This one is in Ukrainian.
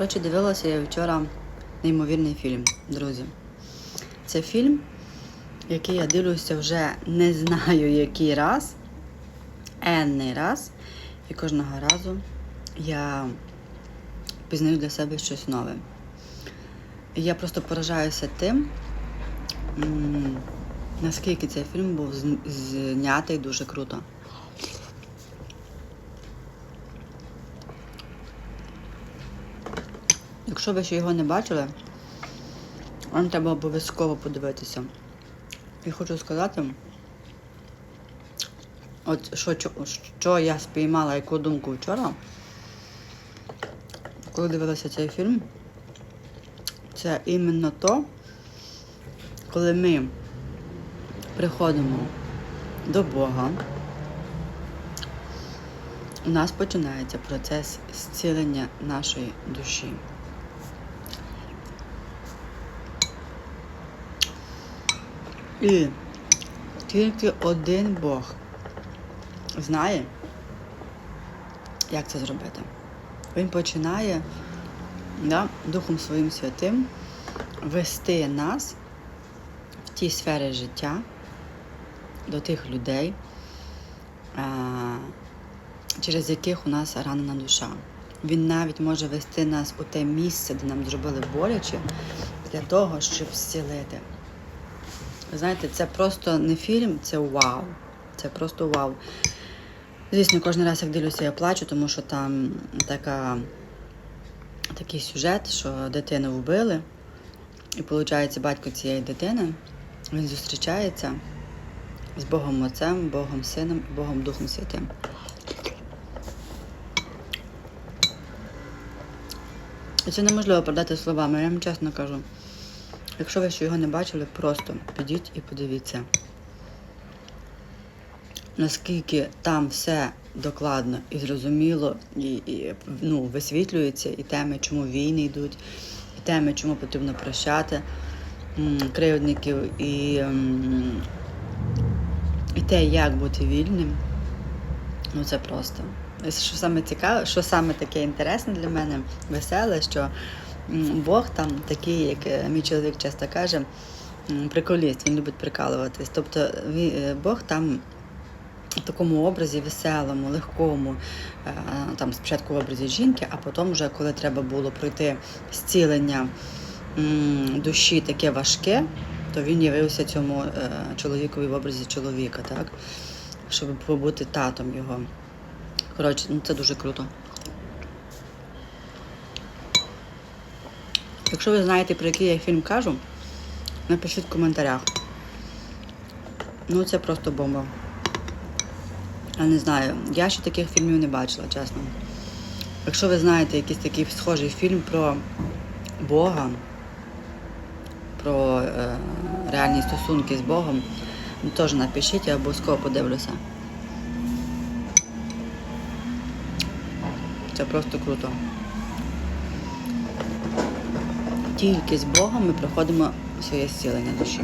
Коротше, дивилася я вчора неймовірний фільм, друзі. Це фільм, який я дивлюся вже не знаю який раз, енний раз. І кожного разу я пізнаю для себе щось нове. Я просто поражаюся тим, наскільки цей фільм був знятий дуже круто. Якщо ви ще його не бачили, вам треба обов'язково подивитися. І хочу сказати, от що, що, я спіймала, яку думку вчора, коли дивилася цей фільм, це іменно то, коли ми приходимо до Бога, у нас починається процес зцілення нашої душі. І тільки один Бог знає, як це зробити. Він починає да, Духом Своїм Святим вести нас в ті сфери життя до тих людей, через яких у нас ранена душа. Він навіть може вести нас у те місце, де нам зробили боляче, для того, щоб зцілити. Знаєте, це просто не фільм, це вау. Це просто вау. Звісно, кожен раз, як дивлюся, я плачу, тому що там така, такий сюжет, що дитину вбили. І виходить, батько цієї дитини він зустрічається з Богом Отцем, Богом Сином Богом Духом Святим. І це неможливо передати словами, я вам чесно кажу. Якщо ви ще його не бачили, просто підіть і подивіться. Наскільки там все докладно і зрозуміло, і, і ну, висвітлюється, і теми, чому війни йдуть, і теми, чому потрібно прощати кривдників, і, і те, як бути вільним. Ну це просто. Що саме цікаве, що саме таке інтересне для мене, веселе, що Бог там такий, як е, мій чоловік часто каже, приколіст, він любить прикалуватись. Тобто е, Бог там в такому образі веселому, легкому, е, там спочатку в образі жінки, а потім, вже коли треба було пройти зцілення душі таке важке, то він явився цьому чоловікові в образі чоловіка, так? Щоб побути татом його. Коротше, ну це дуже круто. Якщо ви знаєте, про який я фільм кажу, напишіть в коментарях. Ну, це просто бомба. Я не знаю, я ще таких фільмів не бачила, чесно. Якщо ви знаєте якийсь такий схожий фільм про Бога, про е, реальні стосунки з Богом, ну, теж напишіть, я обов'язково подивлюся. Це просто круто. Тільки з Богом ми проходимо своє зцілення душі.